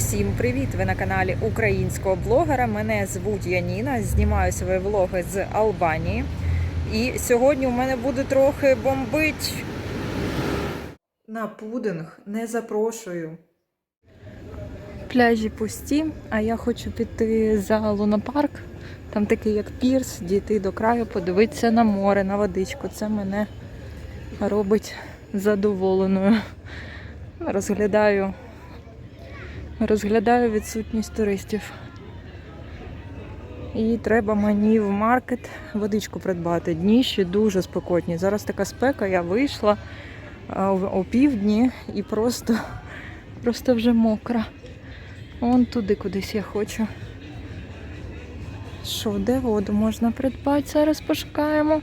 Всім привіт! Ви на каналі українського блогера. Мене звуть Яніна. Знімаю свої влоги з Албанії. І сьогодні у мене буде трохи бомбить. На пудинг не запрошую. Пляжі пусті, а я хочу піти за лунопарк. Там такий як пірс, дійти до краю, подивитися на море, на водичку. Це мене робить задоволеною. Розглядаю розглядаю відсутність туристів. І треба мені в маркет водичку придбати. Дні ще дуже спекотні. Зараз така спека, я вийшла о півдні і просто, просто вже мокра. Вон туди кудись я хочу. Що, де воду можна придбати? Зараз пошукаємо.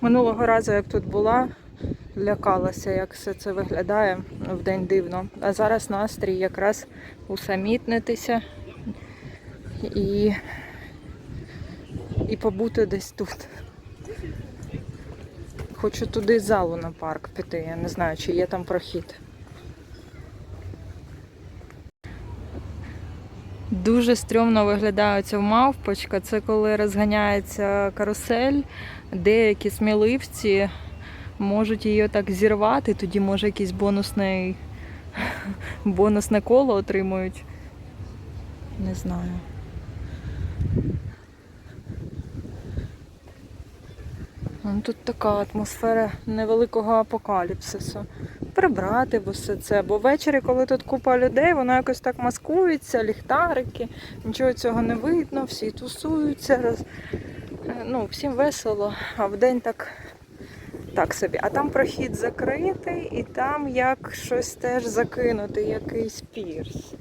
Минулого разу, як тут була, лякалася, як все це виглядає в день дивно. А зараз настрій якраз усамітнитися і, і побути десь тут. Хочу туди залу на парк піти. Я не знаю, чи є там прохід. Дуже стрьомно виглядає ця мавпочка. Це коли розганяється карусель, деякі сміливці можуть її так зірвати, тоді може якийсь бонусний бонусне коло отримують. Не знаю. Ну, Тут така атмосфера невеликого апокаліпсису. Прибрати бо все це. Бо ввечері, коли тут купа людей, воно якось так маскується, ліхтарики, нічого цього не видно, всі тусуються. Роз... Ну, всім весело, а вдень так так собі. А там прохід закритий і там як щось теж закинути, якийсь пірс.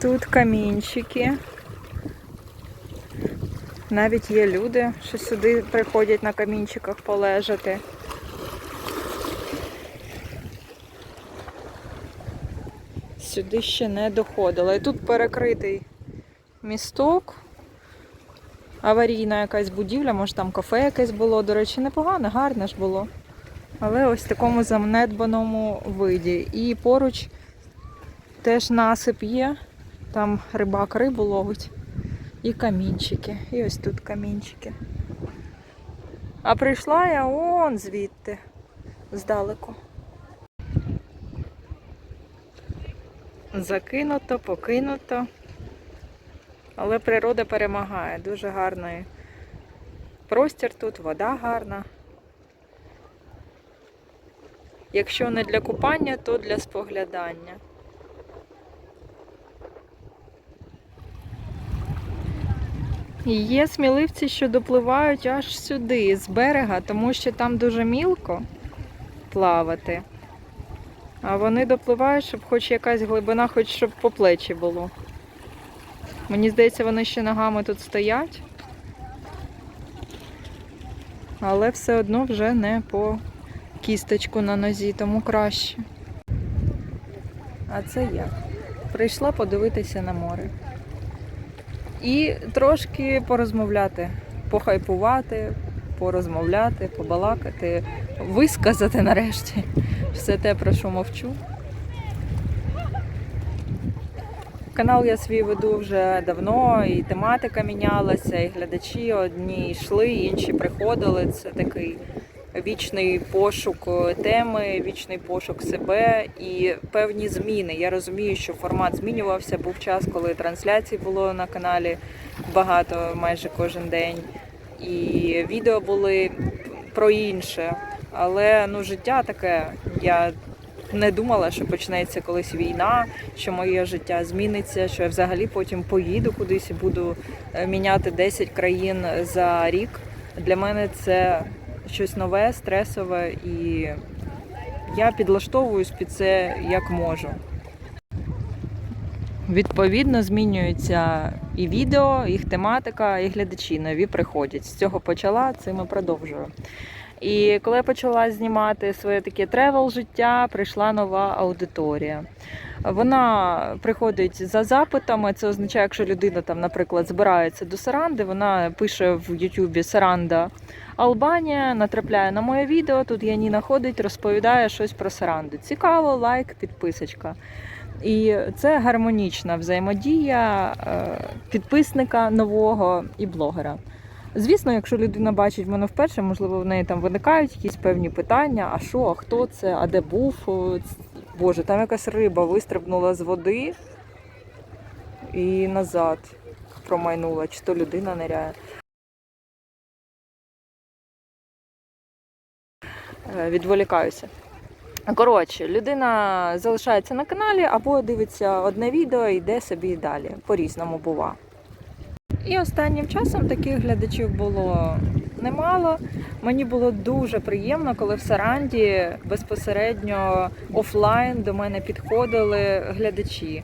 Тут камінчики. Навіть є люди, що сюди приходять на камінчиках полежати. Сюди ще не доходила. І тут перекритий місток аварійна якась будівля, може там кафе якесь було. До речі, непогано, гарне ж було. Але ось в такому занедбаному виді. І поруч теж насип є, там рибак рибу ловить. І камінчики. І ось тут камінчики. А прийшла я он звідти, здалеку. Закинуто, покинуто. Але природа перемагає. Дуже гарний простір тут, вода гарна. Якщо не для купання, то для споглядання. Є сміливці, що допливають аж сюди, з берега, тому що там дуже мілко плавати. А вони допливають, щоб хоч якась глибина, хоч щоб по плечі було. Мені здається, вони ще ногами тут стоять. Але все одно вже не по кісточку на нозі, тому краще. А це я. Прийшла подивитися на море. І трошки порозмовляти, похайпувати, порозмовляти, побалакати, висказати нарешті все те, про що мовчу. Канал я свій веду вже давно, і тематика мінялася, і глядачі одні йшли, інші приходили. Це такий вічний пошук теми, вічний пошук себе і певні зміни. Я розумію, що формат змінювався. Був час, коли трансляцій було на каналі багато майже кожен день. І відео були про інше. Але ну життя таке. Я не думала, що почнеться колись війна, що моє життя зміниться, що я взагалі потім поїду кудись і буду е, міняти 10 країн за рік. Для мене це щось нове, стресове, і я підлаштовуюсь під це як можу. Відповідно, змінюються і відео, їх тематика, і глядачі нові приходять. З цього почала, цим і продовжую. І коли я почала знімати своє таке тревел життя, прийшла нова аудиторія. Вона приходить за запитами. Це означає, якщо людина там, наприклад, збирається до Саранди, вона пише в Ютубі Саранда Албанія, натрапляє на моє відео. Тут Яніна ходить, розповідає щось про Саранду. Цікаво, лайк, підписочка. І це гармонічна взаємодія е, підписника нового і блогера. Звісно, якщо людина бачить мене вперше, можливо, в неї там виникають якісь певні питання: а що, а хто це, а де був? Боже, там якась риба вистрибнула з води і назад промайнула, чи то людина ниряє. Е, Відволікаюся. Коротше, людина залишається на каналі або дивиться одне відео і йде собі далі. По-різному бува. І останнім часом таких глядачів було немало. Мені було дуже приємно, коли в Саранді безпосередньо офлайн до мене підходили глядачі.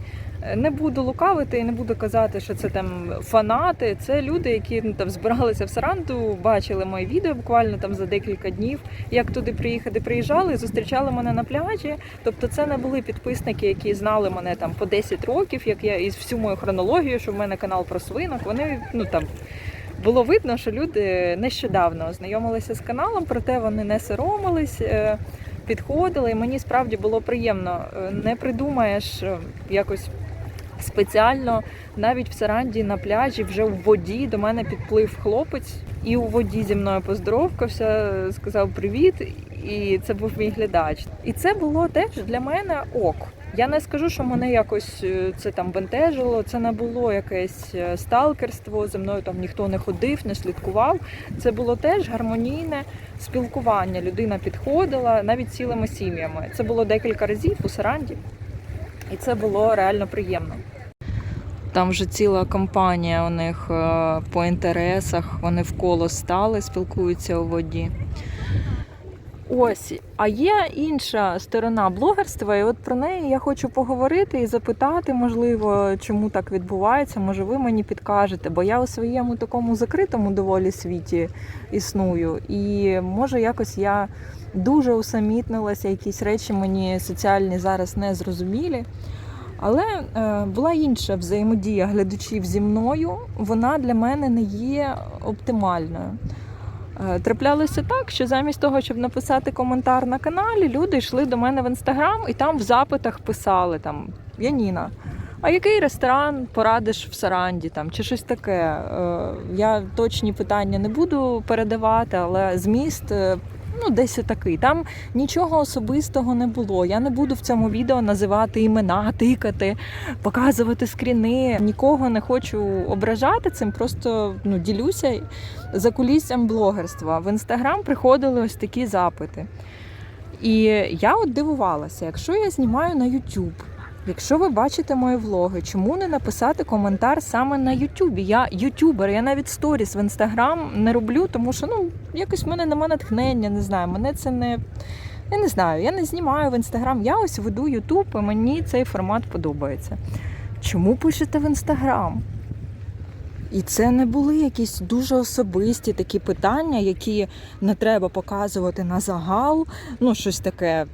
Не буду лукавити і не буду казати, що це там фанати. Це люди, які ну, там збиралися в Саранду, бачили мої відео буквально там за декілька днів. Як туди приїхати, приїжджали, зустрічали мене на пляжі. Тобто, це не були підписники, які знали мене там по 10 років, як я і всю мою хронологію, що в мене канал про свинок. Вони ну там. Було видно, що люди нещодавно ознайомилися з каналом, проте вони не соромились, е, підходили, і мені справді було приємно. Е, Не придумаєш е, якось спеціально навіть в Саранді на пляжі, вже в воді до мене підплив хлопець і у воді зі мною поздоровкався, сказав привіт, і це був мій глядач. І це було теж для мене ок. Я не скажу, що мене якось е, це там бентежило. Це не було якесь е, сталкерство. За мною там ніхто не ходив, не слідкував. Це було теж гармонійне спілкування. Людина підходила навіть цілими сім'ями. Це було декілька разів у Саранді, і це було реально приємно. Там вже ціла компанія у них е, по інтересах. Вони вколо стали, спілкуються у воді. Ось, а є інша сторона блогерства, і от про неї я хочу поговорити і запитати, можливо, чому так відбувається. Може, ви мені підкажете, бо я у своєму такому закритому доволі світі існую, і може якось я дуже усамітнилася, якісь речі мені соціальні зараз не зрозумілі. Але е, була інша взаємодія глядачів зі мною. Вона для мене не є оптимальною. Е, Траплялося так, що замість того, щоб написати коментар на каналі, люди йшли до мене в інстаграм і там в запитах писали там Яніна. А який ресторан порадиш в Саранді там чи щось таке? Е, Я точні питання не буду передавати, але зміст ну десь отакий. Там нічого особистого не було. Я не буду в цьому відео називати імена, тикати, показувати скріни. Нікого не хочу ображати цим, просто ну ділюся за куліссям блогерства. В інстаграм приходили ось такі запити. І я от дивувалася, якщо я знімаю на YouTube, якщо ви бачите мої влоги, чому не написати коментар саме на YouTube? Я ютубер, я навіть сторіс в інстаграм не роблю, тому що ну якось в мене нема натхнення, не знаю. Мене це не. Я не знаю, я не знімаю в інстаграм. Я ось веду Ютуб, і мені цей формат подобається. Чому пишете в інстаграм? І це не були якісь дуже особисті такі питання, які не треба показувати на загал. Ну, щось таке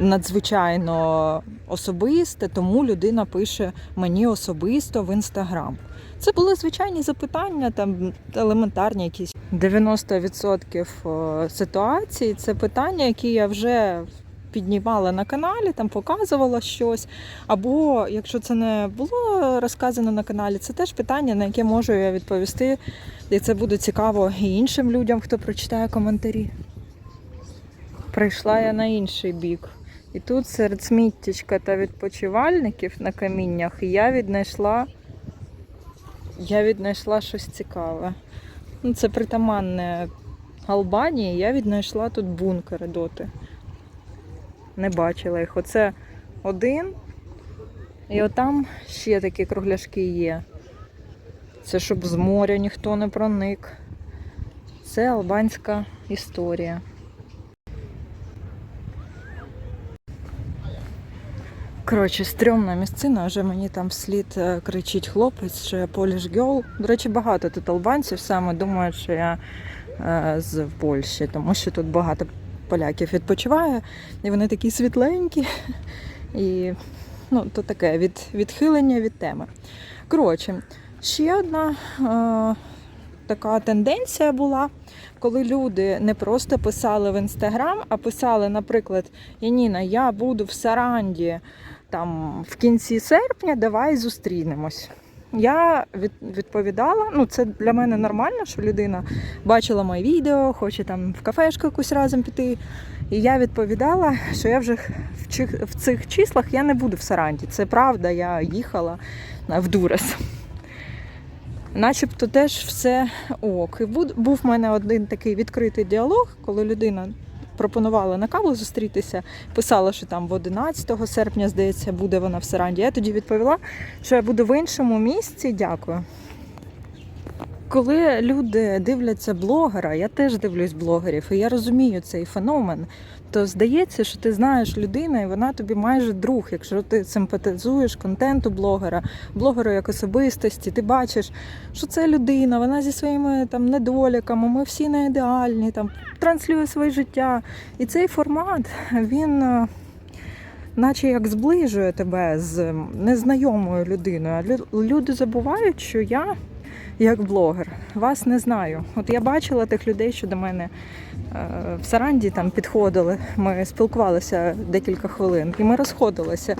надзвичайно особисте, тому людина пише мені особисто в інстаграм. Це були звичайні запитання, там елементарні якісь 90% ситуацій. Це питання, які я вже піднімала на каналі, там показувала щось. Або якщо це не було розказано на каналі, це теж питання, на яке можу я відповісти. І це буде цікаво і іншим людям, хто прочитає коментарі. Прийшла я на інший бік. І тут серед сміттячка та відпочивальників на каміннях я віднайшла, я віднайшла щось цікаве. Ну, це притаманне Албанії. Я віднайшла тут бункери доти. Не бачила їх. Оце один. І отам ще такі кругляшки є. Це щоб з моря ніхто не проник. Це албанська історія. Коротше, стрьомна місцина, вже мені там вслід е, кричить хлопець, що я Polish girl. До речі, багато тут албанців саме думають, що я е, з Польщі, тому що тут багато поляків відпочиває, і вони такі світленькі. І ну, то таке від, відхилення від теми. Коротше, ще одна е, така тенденція була, коли люди не просто писали в інстаграм, а писали, наприклад, Яніна, я буду в Саранді там в кінці серпня, давай зустрінемось. Я відповідала, ну це для мене нормально, що людина бачила моє відео, хоче там в кафешку якусь разом піти. І я відповідала, що я вже в, цих числах я не буду в Саранді. Це правда, я їхала в Дурес. Начебто теж все ок. І був в мене один такий відкритий діалог, коли людина пропонувала на каву зустрітися, писала, що там в 11 серпня, здається, буде вона в Саранді. Я тоді відповіла, що я буду в іншому місці. Дякую. Коли люди дивляться блогера, я теж дивлюсь блогерів, і я розумію цей феномен. То здається, що ти знаєш людину, і вона тобі майже друг. Якщо ти симпатизуєш контенту блогера, блогеру як особистості, ти бачиш, що це людина, вона зі своїми там недоліками, ми всі не ідеальні, там транслює своє життя. І цей формат він. е, Наче як зближує тебе з незнайомою людиною. А люди забувають, що я як блогер. Вас не знаю. От я бачила тих людей, що до мене в Саранді там підходили. Ми спілкувалися декілька хвилин, і ми розходилися.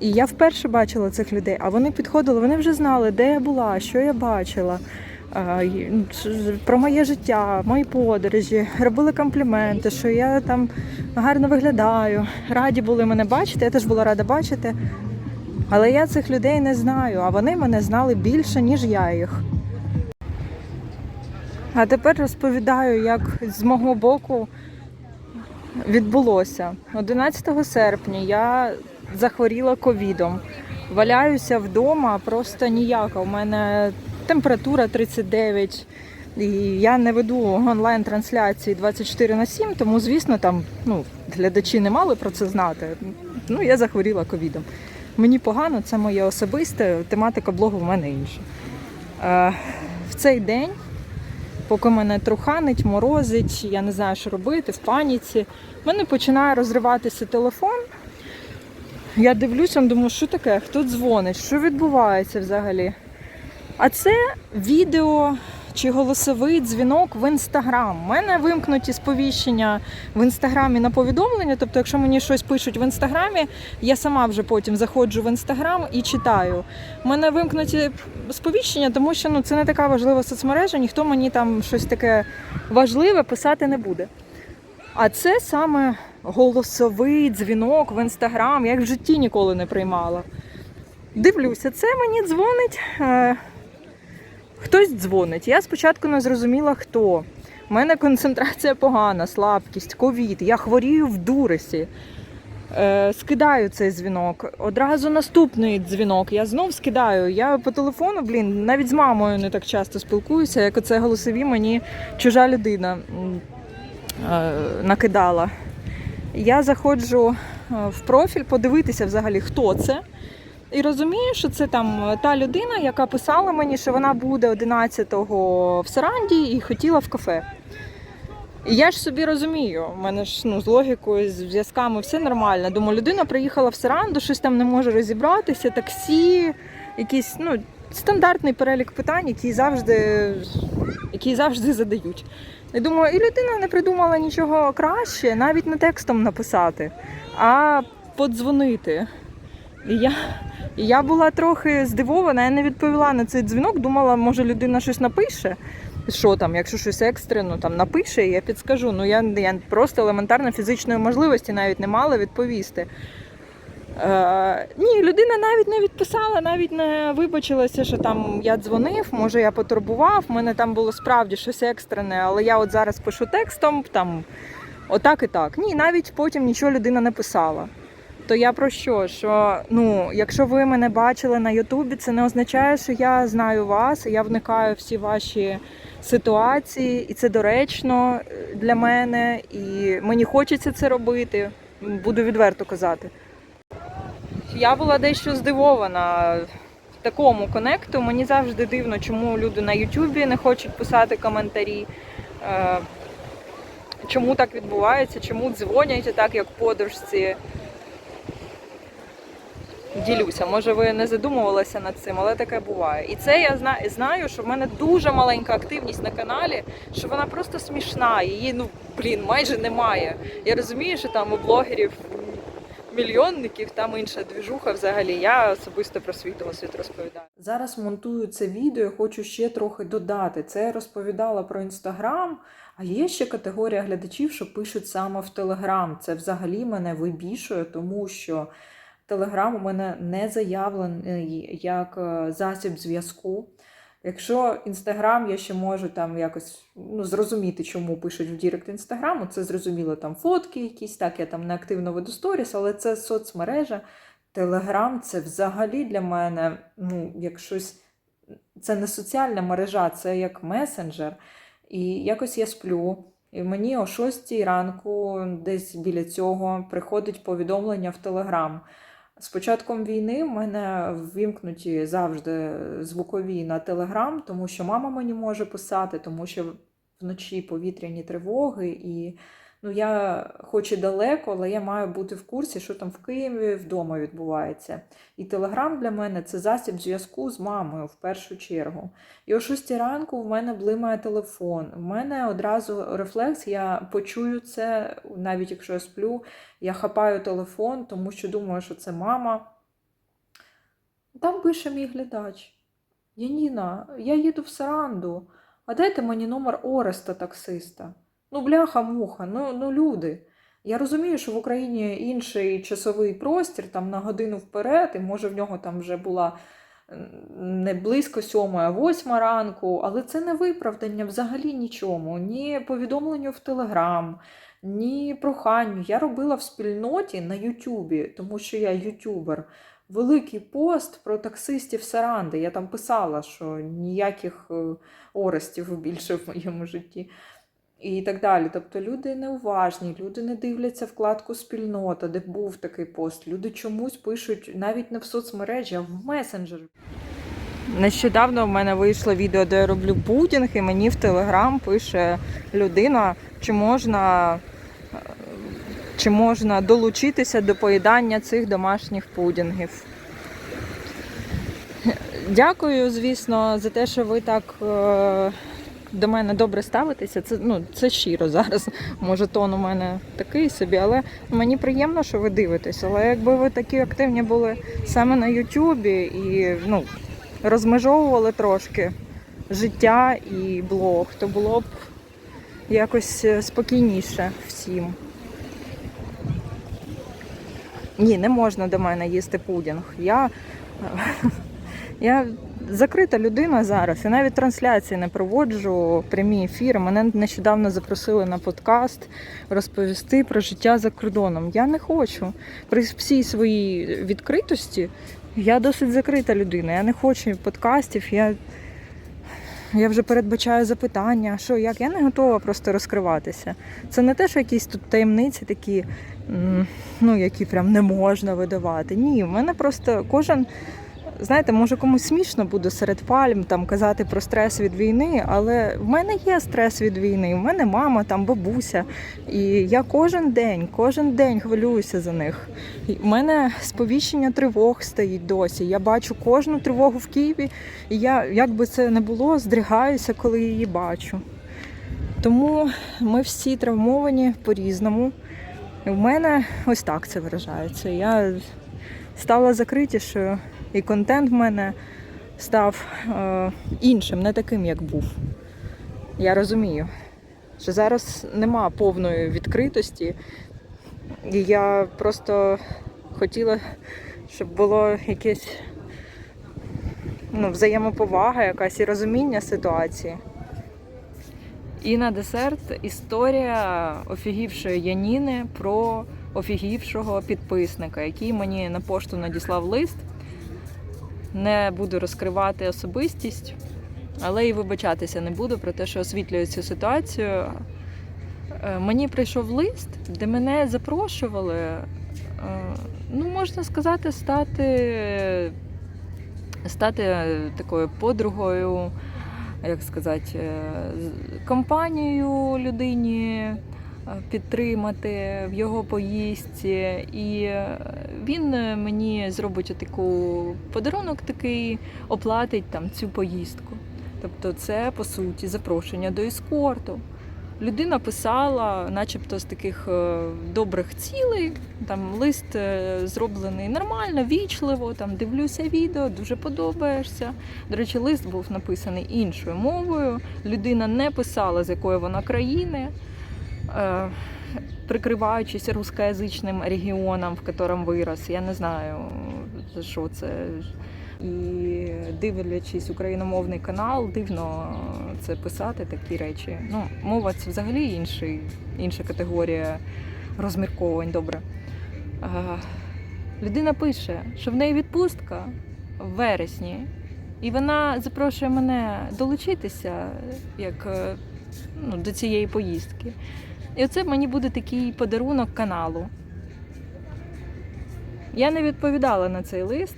І я вперше бачила цих людей, а вони підходили, вони вже знали, де я була, що я бачила. е, ч- Про моє життя, мої подорожі, робили компліменти, що я там гарно виглядаю. Раді були мене бачити, я теж була рада бачити. Але я цих людей не знаю, а вони мене знали більше, ніж я їх. А тепер розповідаю, як з мого боку відбулося. 11 серпня я захворіла ковідом. Валяюся вдома, просто ніяка. У мене температура 39. І я не веду онлайн-трансляції 24 на 7, тому, звісно, там ну, глядачі не мали про це знати. Ну, я захворіла ковідом. Мені погано, це моє особисте, тематика блогу в мене інша. Е, в цей день, поки мене труханить, морозить, я не знаю, що робити, в паніці, в мене починає розриватися телефон. Я дивлюся, думаю, що таке, хто дзвонить, що відбувається взагалі. А це відео чи голосовий дзвінок в інстаграм. У мене вимкнуті сповіщення в інстаграмі на повідомлення. Тобто, якщо мені щось пишуть в інстаграмі, я сама вже потім заходжу в інстаграм і читаю. У мене вимкнуті сповіщення, тому що ну, це не така важлива соцмережа, ніхто мені там щось таке важливе писати не буде. А це саме голосовий дзвінок в інстаграм. Я їх в житті ніколи не приймала. Дивлюся, це мені дзвонить. Хтось дзвонить. Я спочатку не зрозуміла, хто. У мене концентрація погана, слабкість, ковід. Я хворію в дуресі. Е, скидаю цей дзвінок. Одразу наступний дзвінок. Я знов скидаю. Я по телефону, блін, навіть з мамою не так часто спілкуюся, як оце голосові мені чужа людина е, накидала. Я заходжу е, в профіль подивитися взагалі, хто це. І розумію, що це там е, та людина, яка писала мені, що вона буде 11-го в Саранді і хотіла в кафе. І я ж собі розумію, в мене ж ну, з логікою, з зв'язками все нормально. Думаю, людина приїхала в Саранду, щось там не може розібратися, таксі, якийсь ну, стандартний перелік питань, які завжди, які завжди задають. І думаю, і людина не придумала нічого краще, навіть не текстом написати, а подзвонити. І я, і я була трохи здивована, я не відповіла на цей дзвінок, думала, може людина щось напише. Що там, якщо щось екстрено там напише, я підскажу. Ну я, я просто елементарно фізичної можливості навіть не мала відповісти. Е, ні, людина навіть не відписала, навіть не вибачилася, що там я дзвонив, може я потурбував. У мене там було справді щось екстрене, але я от зараз пишу текстом, там отак і так. Ні, навіть потім нічого людина не писала. То я про що? Що ну, якщо ви мене бачили на Ютубі, це не означає, що я знаю вас, я вникаю в всі ваші ситуації, і це доречно е, для мене, і мені хочеться це робити. Буду відверто казати. Я була дещо здивована в такому конекту. Мені завжди дивно, чому люди на Ютубі не хочуть писати коментарі. Е, чому так відбувається, чому дзвонять так, як подружці. Ділюся, може ви не задумувалися над цим, але таке буває. І це я знаю, що в мене дуже маленька активність на каналі, що вона просто смішна. Її, ну блін, майже немає. Я розумію, що там у блогерів мільйонників, там інша двіжуха взагалі. Я особисто про свій досвід розповідаю. Зараз монтую це відео, хочу ще трохи додати. Це я розповідала про інстаграм. А є ще категорія глядачів, що пишуть саме в Телеграм. Це взагалі мене вибішує, тому що Телеграм у мене не заявлений як е, засіб зв'язку. Якщо інстаграм, я ще можу там якось ну, зрозуміти, чому пишуть в Дірект інстаграму, це зрозуміло там фотки якісь, так, я там не активно веду сторіс, але це соцмережа. Телеграм це взагалі для мене, ну, як щось, це не соціальна мережа, це як месенджер. І якось я сплю. І мені о 6 ранку, десь біля цього, приходить повідомлення в Телеграм. З початком війни в мене ввімкнуті завжди звукові на Телеграм, тому що мама мені може писати, тому що вночі повітряні тривоги, і ну, я хоч і далеко, але я маю бути в курсі, що там в Києві вдома відбувається. І Телеграм для мене це засіб зв'язку з мамою в першу чергу. І о 6 ранку в мене блимає телефон. У мене одразу рефлекс, я почую це, навіть якщо я сплю, я хапаю телефон, тому що думаю, що це мама. Там пише мій глядач. Яніна, я їду в Саранду, а дайте мені номер Ореста таксиста. Ну, бляха-муха, ну, ну люди. Я розумію, що в Україні інший часовий простір, там на годину вперед, і може в нього там вже була не близько сьомої, а восьма ранку, але це не виправдання взагалі нічому, ні повідомленню в Телеграм, ні проханню. Я робила в спільноті на Ютубі, тому що я ютубер. Великий пост про таксистів Саранди. Я там писала, що ніяких е, орестів більше в моєму житті. І так далі. Тобто люди неуважні, люди не дивляться вкладку спільнота, де був такий пост. Люди чомусь пишуть навіть не в соцмережі, а в месенджер. Нещодавно в мене вийшло відео, де я роблю пудінг, і мені в Телеграм пише людина, чи можна, чи можна долучитися до поїдання цих домашніх пудінгів. Дякую, звісно, за те, що ви так е, до мене добре ставитеся. Це, ну, це щиро зараз. Може, тон у мене такий собі, але мені приємно, що ви дивитесь. Але якби ви такі активні були саме на Ютубі і ну, розмежовували трошки життя і блог, то було б якось е, спокійніше всім. Ні, не можна до мене їсти пудінг. Я, я закрита людина зараз. Я навіть трансляції не проводжу прямі ефіри. Мене нещодавно запросили на подкаст розповісти про життя за кордоном. Я не хочу. При всій своїй відкритості я досить закрита людина. Я не хочу подкастів. Я, я вже передбачаю запитання, що як. Я не готова просто розкриватися. Це не те, що якісь тут таємниці такі, ну, які прям не можна видавати. Ні, в мене просто кожен. Знаєте, може комусь смішно буде серед пальм там казати про стрес від війни, але в мене є стрес від війни. У мене мама, там бабуся. І я кожен день, кожен день хвилююся за них. І в мене сповіщення тривог стоїть досі. Я бачу кожну тривогу в Києві, і я, як би це не було, здригаюся, коли її бачу. Тому ми всі травмовані по-різному. В мене ось так це виражається. Я стала закритішою. І контент в мене став е, іншим, не таким, як був. Я розумію, що зараз нема повної відкритості, і я просто хотіла, щоб було якесь ну, взаємоповага, якась і розуміння ситуації. І на десерт історія офігівшої Яніни про офігівшого підписника, який мені на пошту надіслав лист не буду розкривати особистість, але і вибачатися не буду про те, що освітлюю цю ситуацію. Е, Мені прийшов лист, де мене запрошували, е, ну, можна сказати, стати, стати такою подругою, як сказати, е, компанію людині підтримати в його поїздці. І він е, мені зробить таку подарунок такий, оплатить там цю поїздку. Тобто, це по суті запрошення до ескорту. Людина писала, начебто з таких е, добрих цілей. Там лист е, зроблений нормально, вічливо. Там дивлюся відео, дуже подобаєшся. До речі, лист був написаний іншою мовою. Людина не писала, з якої вона країни, прикриваючись рускоязичним регіоном, в якому вирос. Я не знаю, що це. І дивлячись україномовний канал, дивно це писати такі речі. Ну, мова це взагалі інший, інша категорія розмірковувань. Добре. Е, Людина пише, що в неї відпустка в вересні, і вона запрошує мене долучитися як, е, ну, до цієї поїздки. І оце мені буде такий подарунок каналу. Я не відповідала на цей лист.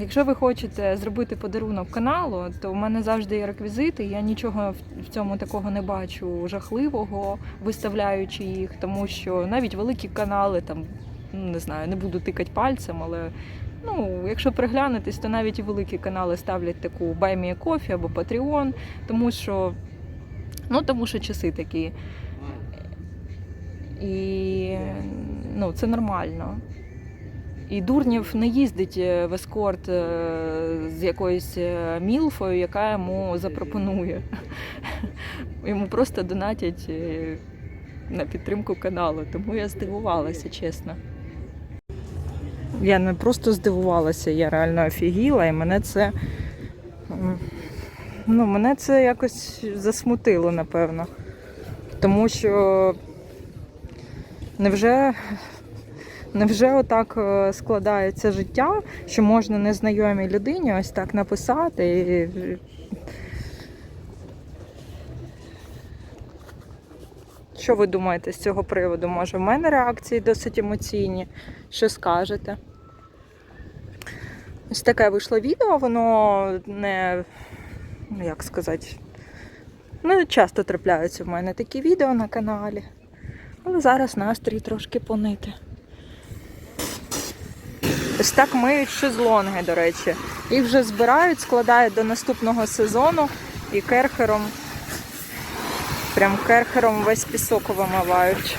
Якщо ви хочете зробити подарунок каналу, то в мене завжди є реквізити. Я нічого в- цьому такого не бачу жахливого, виставляючи їх, тому що навіть великі канали там ну, не знаю, не буду тикати пальцем, але ну, якщо приглянутись, то навіть і великі канали ставлять таку Buy Coffee або Patreon, тому що ну тому що часи такі. І ну, це нормально. І Дурнів не їздить е, в ескорт е, з якоюсь е, мілфою, яка йому запропонує. Йому просто донатять на підтримку каналу. Тому я здивувалася, чесно. Я не просто здивувалася, я реально офігіла, і мене це. Ну, мене це якось засмутило, напевно. Тому що невже Невже отак е, складається життя, що можна незнайомій людині ось так написати? І... Що ви думаєте з цього приводу? Може, в мене реакції досить емоційні. Що скажете? Ось таке вийшло відео, воно не, ну, як сказати, не часто трапляються в мене такі відео на каналі. Але зараз настрій трошки понити. Ось так миють шезлонги, до речі. Їх вже збирають, складають до наступного сезону і керхером, прям керхером весь пісок вимивають.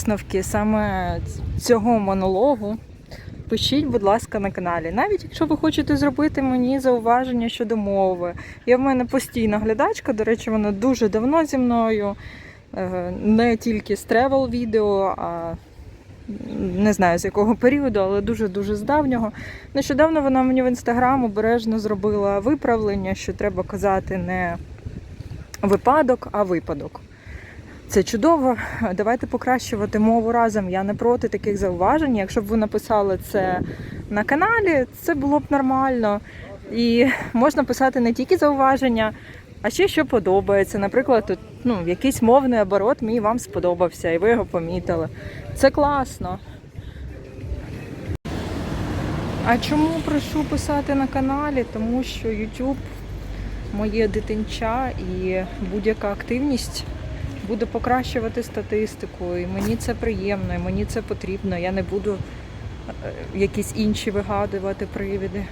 Висновки саме цього монологу пишіть, будь ласка, на каналі. Навіть якщо ви хочете зробити мені зауваження щодо мови. Я в мене постійна глядачка, до речі, вона дуже давно зі мною. Е, Не тільки з тревел відео, а не знаю з якого періоду, але дуже-дуже з давнього. Нещодавно вона мені в інстаграм обережно зробила виправлення, що треба казати не випадок, а випадок. Це чудово. Давайте покращувати мову разом. Я не проти таких зауважень. Якщо б ви написали це на каналі, це було б нормально. І можна писати не тільки зауваження, а ще що подобається. Наприклад, тут ну, якийсь мовний оборот мій вам сподобався, і ви його помітили. Це класно. А чому прошу писати на каналі? Тому що YouTube моє дитинча і будь-яка активність буде покращувати статистику, і мені це приємно, і мені це потрібно. Я не буду е, якісь інші вигадувати привіди.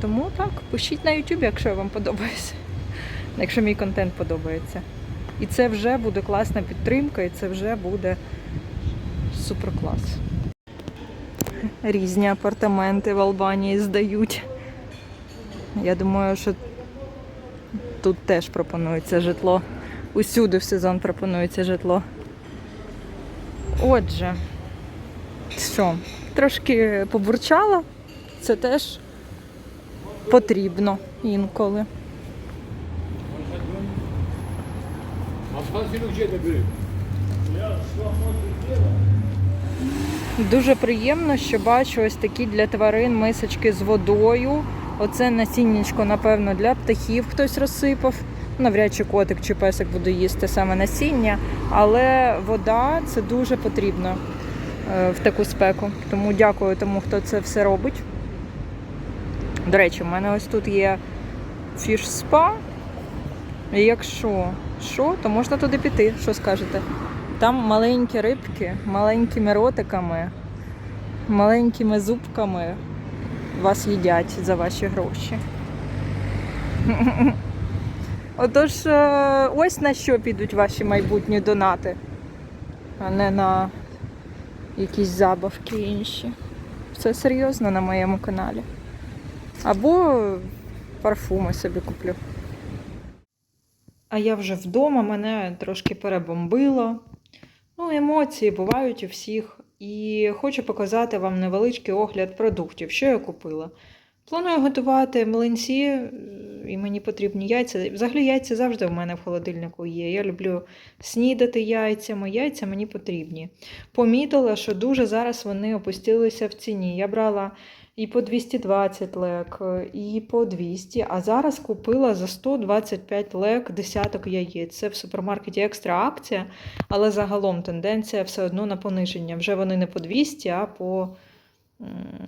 Тому так, пишіть на YouTube, якщо вам подобається, якщо мій контент подобається. І це вже буде класна підтримка, і це вже буде супер клас. Різні апартаменти в Албанії здають. Я думаю, що тут теж пропонується житло. Усюди в сезон пропонується житло. Отже, що, трошки побурчала, це теж потрібно інколи. Дуже приємно, що бачу ось такі для тварин мисочки з водою. Оце насіннячко, напевно, для птахів хтось розсипав. Навряд чи котик чи песик буде їсти саме насіння, але вода це дуже потрібно е, в таку спеку. Тому дякую тому, хто це все робить. До речі, в мене ось тут є фіш спа. І якщо що, то можна туди піти. Що скажете? Там маленькі рибки, маленькими ротиками, маленькими зубками вас їдять за ваші гроші. Отож, е, ось на що підуть ваші майбутні донати, а не на якісь забавки інші. Все серйозно на моєму каналі. Або парфуми собі куплю. А я вже вдома, мене трошки перебомбило. Ну, емоції бувають у всіх. І хочу показати вам невеличкий огляд продуктів, що я купила. Планую готувати млинці, і мені потрібні яйця. Взагалі яйця завжди в мене в холодильнику є. Я люблю снідати яйцями, яйця мені потрібні. Помітила, що дуже зараз вони опустилися в ціні. Я брала і по 220 лек, і по 200, а зараз купила за 125 лек десяток яєць. Це в супермаркеті екстра акція, але загалом тенденція все одно на пониження. Вже вони не по 200, а по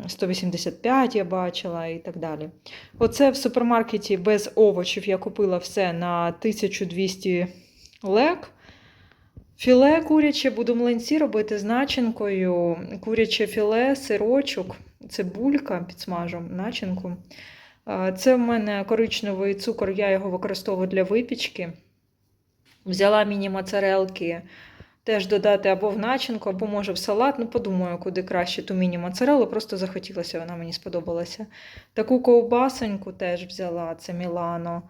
185 я бачила і так далі. Оце в супермаркеті без овочів я купила все на 1200 лек. Філе куряче буду млинці робити з начинкою. Куряче філе, сирочок, цибулька підсмажу начинку. Це в мене коричневий цукор, я його використовую для випічки. Взяла міні-моцарелки, теж додати або в начинку, або може в салат. Ну, подумаю, куди краще ту міні-моцарелу, просто захотілося, вона мені сподобалася. Таку ковбасоньку теж взяла, це Мілано.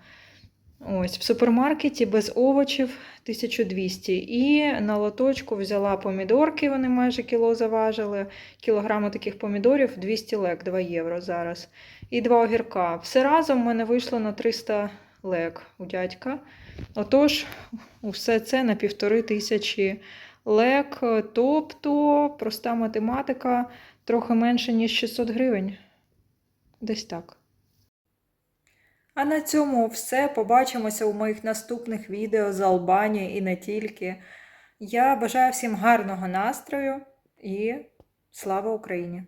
Ось в супермаркеті без овочів 1200. І на лоточку взяла помідорки, вони майже кіло заважили. Кілограму таких помідорів 200 лек, 2 євро зараз. І два огірка. Все разом в мене вийшло на 300 лек у дядька. Отож, все це на півтори тисячі лек. Тобто, проста математика трохи менше, ніж 600 гривень. Десь так. А на цьому все. Побачимося у моїх наступних відео з Албанії і не тільки. Я бажаю всім гарного настрою і слава Україні!